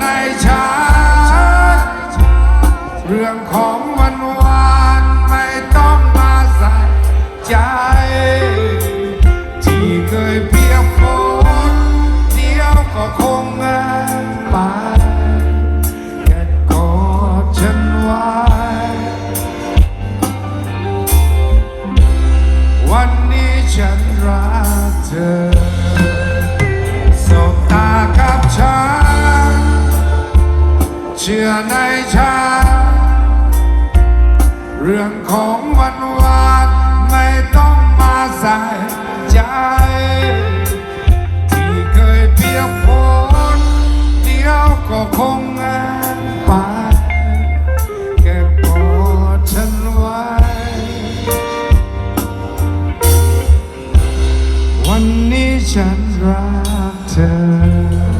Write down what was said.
ในชาเรื่องของวันวานไม่ต้องมาใส่ใจ ที่เคยเพียงฝนเดียวก็คงไปแค่กอดฉันไว้ วันนี้ฉันรักเธอ เชื่อในฉันเรื่องของวันวานไม่ต้องมาใส่ใจ ที่เคยเปียกพนเดียวก็คงไปแค่กอดฉันไว้ วันนี้ฉันรักเธอ